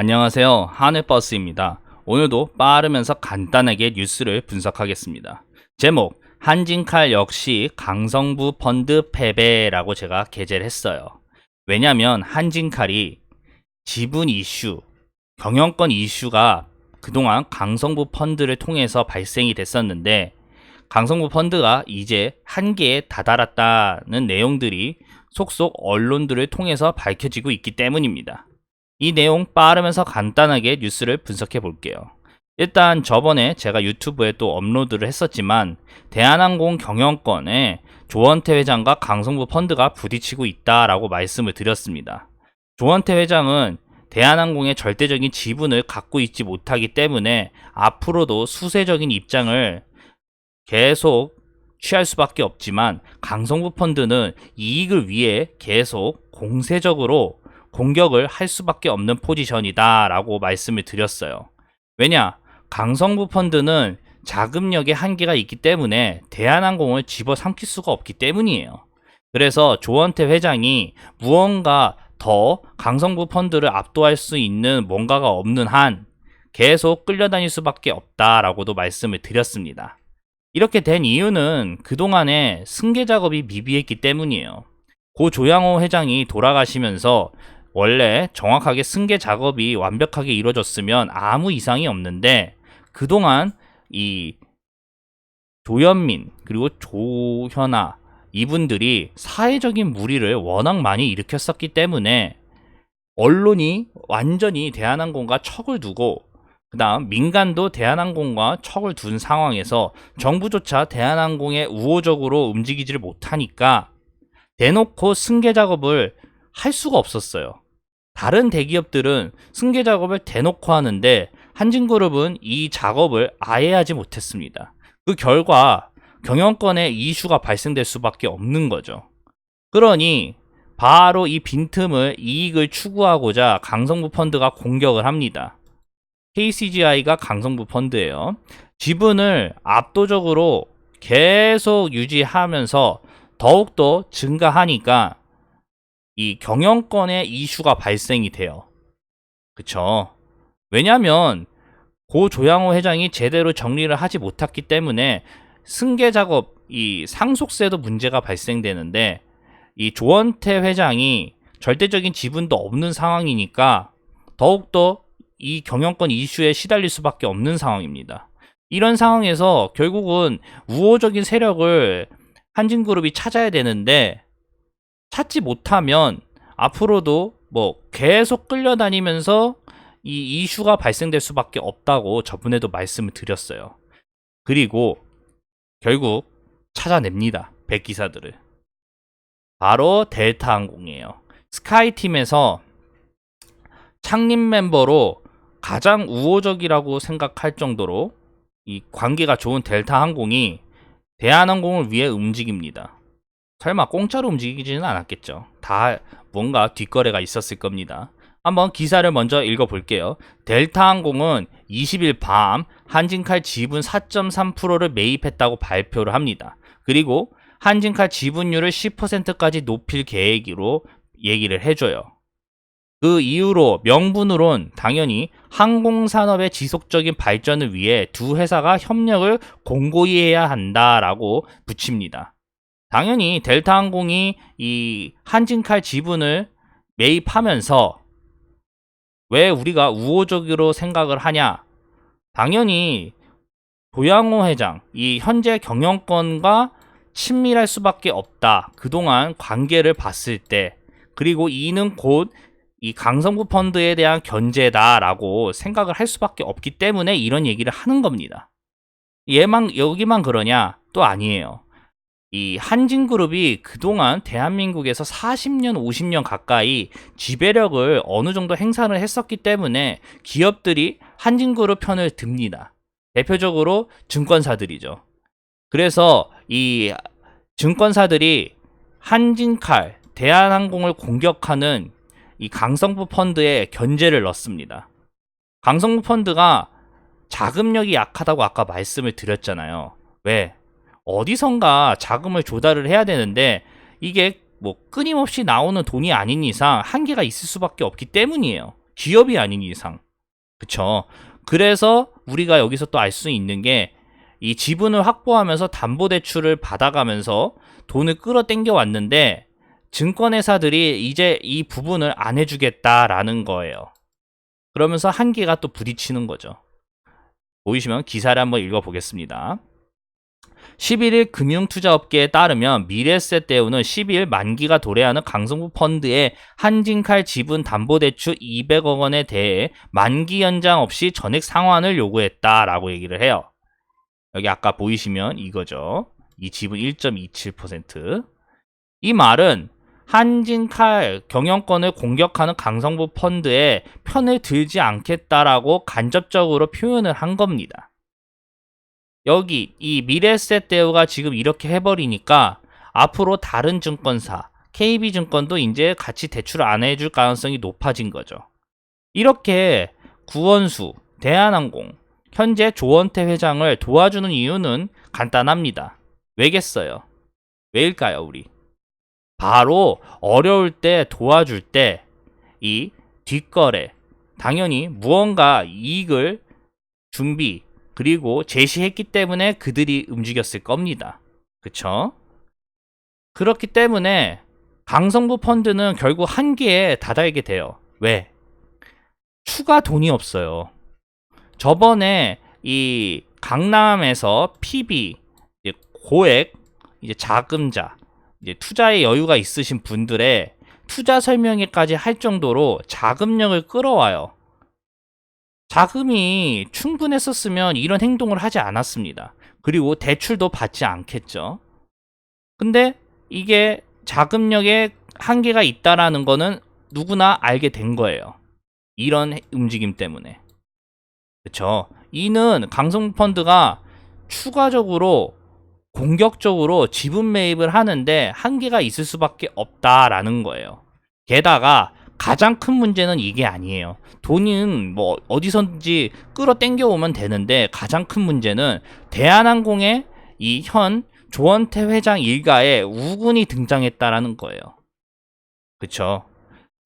안녕하세요. 하늘버스입니다. 오늘도 빠르면서 간단하게 뉴스를 분석하겠습니다. 제목, 한진칼 역시 강성부 펀드 패배라고 제가 게재를 했어요. 왜냐면 한진칼이 지분 이슈, 경영권 이슈가 그동안 강성부 펀드를 통해서 발생이 됐었는데 강성부 펀드가 이제 한계에 다다랐다는 내용들이 속속 언론들을 통해서 밝혀지고 있기 때문입니다. 이 내용 빠르면서 간단하게 뉴스를 분석해 볼게요. 일단 저번에 제가 유튜브에 또 업로드를 했었지만 대한항공 경영권에 조원태 회장과 강성부 펀드가 부딪히고 있다라고 말씀을 드렸습니다. 조원태 회장은 대한항공의 절대적인 지분을 갖고 있지 못하기 때문에 앞으로도 수세적인 입장을 계속 취할 수밖에 없지만 강성부 펀드는 이익을 위해 계속 공세적으로 공격을 할 수밖에 없는 포지션이다 라고 말씀을 드렸어요. 왜냐? 강성부 펀드는 자금력의 한계가 있기 때문에 대한항공을 집어삼킬 수가 없기 때문이에요. 그래서 조원태 회장이 무언가 더 강성부 펀드를 압도할 수 있는 뭔가가 없는 한 계속 끌려다닐 수밖에 없다라고도 말씀을 드렸습니다. 이렇게 된 이유는 그동안에 승계 작업이 미비했기 때문이에요. 고 조양호 회장이 돌아가시면서 원래 정확하게 승계 작업이 완벽하게 이루어졌으면 아무 이상이 없는데 그동안 이 조현민 그리고 조현아 이분들이 사회적인 무리를 워낙 많이 일으켰었기 때문에 언론이 완전히 대한항공과 척을 두고 그다음 민간도 대한항공과 척을 둔 상황에서 정부조차 대한항공에 우호적으로 움직이지를 못하니까 대놓고 승계 작업을 할 수가 없었어요. 다른 대기업들은 승계 작업을 대놓고 하는데 한진그룹은 이 작업을 아예 하지 못했습니다. 그 결과 경영권에 이슈가 발생될 수밖에 없는 거죠. 그러니 바로 이 빈틈을 이익을 추구하고자 강성부 펀드가 공격을 합니다. KCGI가 강성부 펀드예요. 지분을 압도적으로 계속 유지하면서 더욱더 증가하니까 이 경영권의 이슈가 발생이 돼요. 그쵸? 왜냐면 고 조양호 회장이 제대로 정리를 하지 못했기 때문에 승계 작업, 이 상속세도 문제가 발생되는데 이 조원태 회장이 절대적인 지분도 없는 상황이니까 더욱더 이 경영권 이슈에 시달릴 수밖에 없는 상황입니다. 이런 상황에서 결국은 우호적인 세력을 한진그룹이 찾아야 되는데 찾지 못하면 앞으로도 뭐 계속 끌려다니면서 이 이슈가 발생될 수밖에 없다고 저번에도 말씀을 드렸어요. 그리고 결국 찾아냅니다. 백기사들을. 바로 델타 항공이에요. 스카이팀에서 창립 멤버로 가장 우호적이라고 생각할 정도로 이 관계가 좋은 델타 항공이 대한항공을 위해 움직입니다. 설마 공짜로 움직이지는 않았겠죠. 다 뭔가 뒷거래가 있었을 겁니다. 한번 기사를 먼저 읽어볼게요. 델타항공은 20일 밤 한진칼 지분 4.3%를 매입했다고 발표를 합니다. 그리고 한진칼 지분율을 10%까지 높일 계획으로 얘기를 해줘요. 그 이후로 명분으론 당연히 항공산업의 지속적인 발전을 위해 두 회사가 협력을 공고히 해야 한다라고 붙입니다. 당연히 델타 항공이 이 한진칼 지분을 매입하면서 왜 우리가 우호적으로 생각을 하냐? 당연히 도양호 회장, 이 현재 경영권과 친밀할 수밖에 없다. 그동안 관계를 봤을 때, 그리고 이는 곧 이 강성구 펀드에 대한 견제다라고 생각을 할 수밖에 없기 때문에 이런 얘기를 하는 겁니다. 얘만, 여기만 그러냐? 또 아니에요. 이 한진그룹이 그동안 대한민국에서 40년, 50년 가까이 지배력을 어느 정도 행사를 했었기 때문에 기업들이 한진그룹 편을 듭니다. 대표적으로 증권사들이죠. 그래서 이 증권사들이 한진칼, 대한항공을 공격하는 이 강성부 펀드에 견제를 넣습니다. 강성부 펀드가 자금력이 약하다고 아까 말씀을 드렸잖아요. 왜? 어디선가 자금을 조달을 해야 되는데 이게 뭐 끊임없이 나오는 돈이 아닌 이상 한계가 있을 수밖에 없기 때문이에요. 기업이 아닌 이상. 그쵸. 그래서 우리가 여기서 또 알 수 있는 게 이 지분을 확보하면서 담보대출을 받아가면서 돈을 끌어당겨 왔는데 증권회사들이 이제 이 부분을 안 해주겠다라는 거예요. 그러면서 한계가 또 부딪히는 거죠. 보이시면 기사를 한번 읽어보겠습니다. 11일 금융투자업계에 따르면 미래세대우는 12일 만기가 도래하는 강성구 펀드의 한진칼 지분 담보대출 200억 원에 대해 만기 연장 없이 전액 상환을 요구했다라고 얘기를 해요. 여기 아까 보이시면 이거죠. 이 지분 1.27%. 이 말은 한진칼 경영권을 공격하는 강성부 펀드에 편을 들지 않겠다라고 간접적으로 표현을 한 겁니다. 여기 이 미래세대우가 지금 이렇게 해버리니까 앞으로 다른 증권사, KB증권도 이제 같이 대출 안 해줄 가능성이 높아진 거죠. 이렇게 구원수, 대한항공, 현재 조원태 회장을 도와주는 이유는 간단합니다. 왜겠어요? 왜일까요, 우리? 바로 어려울 때 도와줄 때 이 뒷거래, 당연히 무언가 이익을 준비, 그리고 제시했기 때문에 그들이 움직였을 겁니다. 그쵸? 그렇기 때문에 강성부 펀드는 결국 한계에 다다르게 돼요. 왜? 추가 돈이 없어요. 저번에 이 강남에서 PB 고액 이제 자금자 이제 투자의 여유가 있으신 분들의 투자 설명회까지 할 정도로 자금력을 끌어와요. 자금이 충분했었으면 이런 행동을 하지 않았습니다. 그리고 대출도 받지 않겠죠. 근데 이게 자금력에 한계가 있다라는 거는 누구나 알게 된 거예요. 이런 움직임 때문에. 그쵸. 이는 강성펀드가 추가적으로 공격적으로 지분 매입을 하는데 한계가 있을 수밖에 없다라는 거예요. 게다가 가장 큰 문제는 이게 아니에요. 돈은 뭐 어디선지 끌어 당겨 오면 되는데 가장 큰 문제는 대한항공의 이 현 조원태 회장 일가에 우군이 등장했다라는 거예요. 그쵸?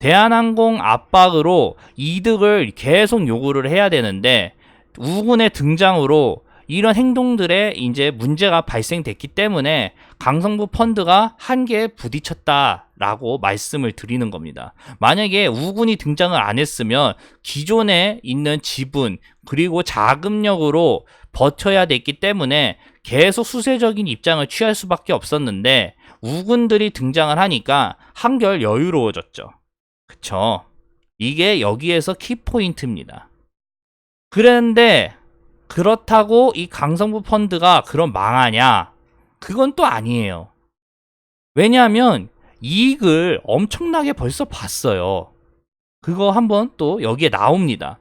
대한항공 압박으로 이득을 계속 요구를 해야 되는데 우군의 등장으로 이런 행동들에 이제 문제가 발생됐기 때문에 강성부 펀드가 한계에 부딪혔다 라고 말씀을 드리는 겁니다. 만약에 우군이 등장을 안 했으면 기존에 있는 지분 그리고 자금력으로 버텨야 됐기 때문에 계속 수세적인 입장을 취할 수밖에 없었는데 우군들이 등장을 하니까 한결 여유로워졌죠. 그쵸? 이게 여기에서 키포인트입니다. 그런데 그렇다고 이 강성부 펀드가 그럼 망하냐? 그건 또 아니에요. 왜냐하면 이익을 엄청나게 벌써 봤어요. 그거 한번 또 여기에 나옵니다.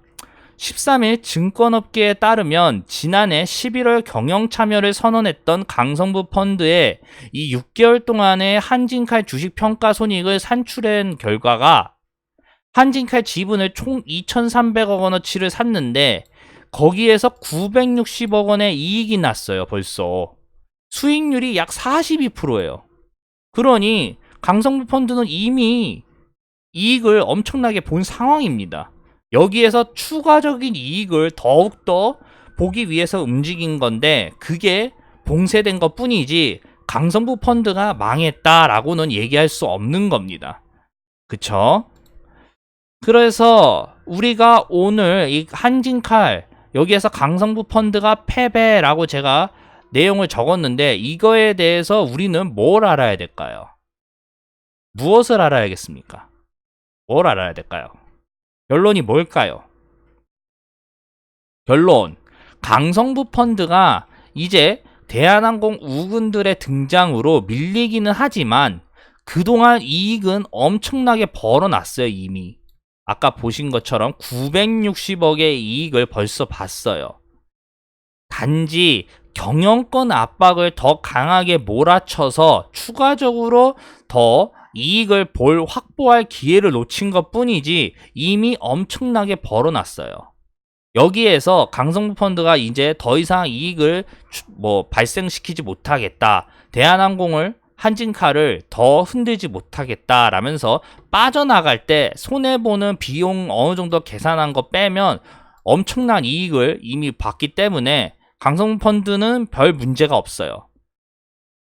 13일 증권업계에 따르면 지난해 11월 경영 참여를 선언했던 강성부 펀드의 이 6개월 동안의 한진칼 주식 평가 손익을 산출한 결과가 한진칼 지분을 총 2,300억 원어치를 샀는데 거기에서 960억 원의 이익이 났어요, 벌써. 수익률이 약 42%예요. 그러니 강성부 펀드는 이미 이익을 엄청나게 본 상황입니다. 여기에서 추가적인 이익을 더욱더 보기 위해서 움직인 건데 그게 봉쇄된 것 뿐이지 강성부 펀드가 망했다라고는 얘기할 수 없는 겁니다. 그쵸? 그래서 우리가 오늘 이 한진칼 여기에서 강성부 펀드가 패배라고 제가 내용을 적었는데 이거에 대해서 우리는 뭘 알아야 될까요? 무엇을 알아야겠습니까? 뭘 알아야 될까요? 결론이 뭘까요? 결론. 강성부 펀드가 이제 대한항공 우군들의 등장으로 밀리기는 하지만 그동안 이익은 엄청나게 벌어놨어요, 이미. 아까 보신 것처럼 960억의 이익을 벌써 봤어요. 단지 경영권 압박을 더 강하게 몰아쳐서 추가적으로 더 이익을 볼 확보할 기회를 놓친 것 뿐이지 이미 엄청나게 벌어놨어요. 여기에서 강성부 펀드가 이제 더 이상 이익을 뭐 발생시키지 못하겠다. 대한항공을 한진칼을 더 흔들지 못하겠다라면서 빠져나갈 때 손해보는 비용 어느 정도 계산한 거 빼면 엄청난 이익을 이미 봤기 때문에 강성무 펀드는 별 문제가 없어요.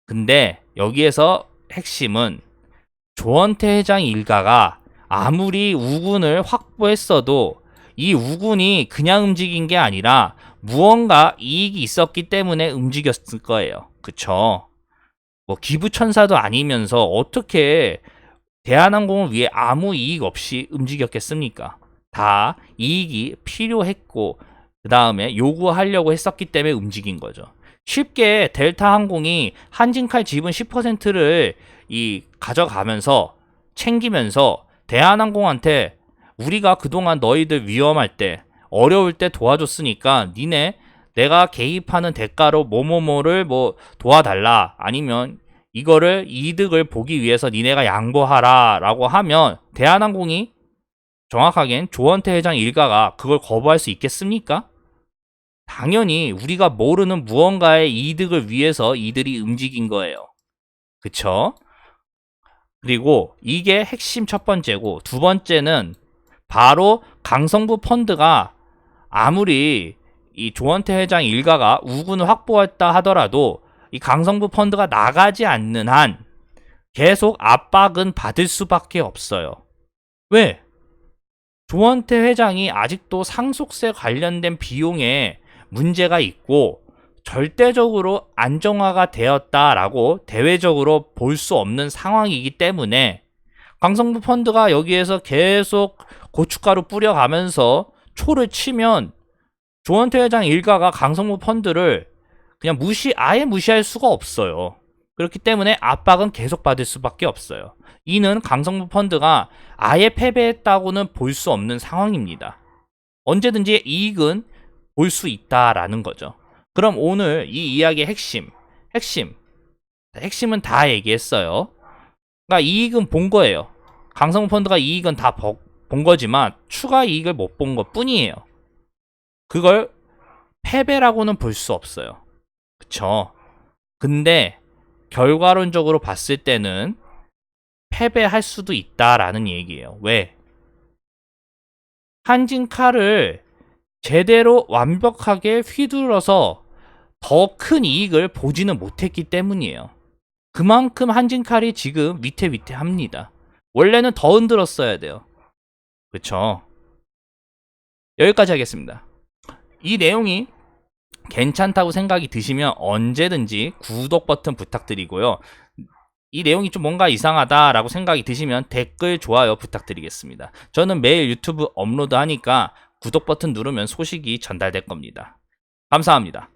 근데 여기에서 핵심은 조원태 회장 일가가 아무리 우군을 확보했어도 이 우군이 그냥 움직인 게 아니라 무언가 이익이 있었기 때문에 움직였을 거예요. 그쵸? 뭐 기부천사도 아니면서 어떻게 대한항공을 위해 아무 이익 없이 움직였겠습니까? 다 이익이 필요했고 그 다음에 요구하려고 했었기 때문에 움직인 거죠. 쉽게 델타 항공이 한진칼 지분 10%를 이 가져가면서 챙기면서 대한항공한테 우리가 그동안 너희들 위험할 때 어려울 때 도와줬으니까 니네 내가 개입하는 대가로 뭐뭐뭐를 뭐 도와달라 아니면 이거를 이득을 보기 위해서 니네가 양보하라 라고 하면 대한항공이 정확하겐 조원태 회장 일가가 그걸 거부할 수 있겠습니까? 당연히 우리가 모르는 무언가의 이득을 위해서 이들이 움직인 거예요. 그쵸? 그리고 이게 핵심 첫 번째고 두 번째는 바로 강성부 펀드가 아무리 이 조원태 회장 일가가 우군을 확보했다 하더라도 이 강성부 펀드가 나가지 않는 한 계속 압박은 받을 수밖에 없어요. 왜? 조원태 회장이 아직도 상속세 관련된 비용에 문제가 있고 절대적으로 안정화가 되었다라고 대외적으로 볼 수 없는 상황이기 때문에 강성부 펀드가 여기에서 계속 고춧가루 뿌려가면서 초를 치면 조원태 회장 일가가 강성부 펀드를 그냥 무시 아예 무시할 수가 없어요. 그렇기 때문에 압박은 계속 받을 수밖에 없어요. 이는 강성부 펀드가 아예 패배했다고는 볼 수 없는 상황입니다. 언제든지 이익은 볼 수 있다라는 거죠. 그럼 오늘 이 이야기의 핵심, 핵심, 핵심은 다 얘기했어요. 그러니까 이익은 본 거예요. 강성부 펀드가 이익은 다 본 거지만 추가 이익을 못 본 것 뿐이에요. 그걸 패배라고는 볼 수 없어요. 그쵸? 근데 결과론적으로 봤을 때는 패배할 수도 있다라는 얘기예요. 왜? 한진 칼을 제대로 완벽하게 휘둘러서 더 큰 이익을 보지는 못했기 때문이에요. 그만큼 한진 칼이 지금 위태위태합니다. 원래는 더 흔들었어야 돼요. 그쵸? 여기까지 하겠습니다. 이 내용이 괜찮다고 생각이 드시면 언제든지 구독 버튼 부탁드리고요. 이 내용이 좀 뭔가 이상하다라고 생각이 드시면 댓글, 좋아요 부탁드리겠습니다. 저는 매일 유튜브 업로드 하니까 구독 버튼 누르면 소식이 전달될 겁니다. 감사합니다.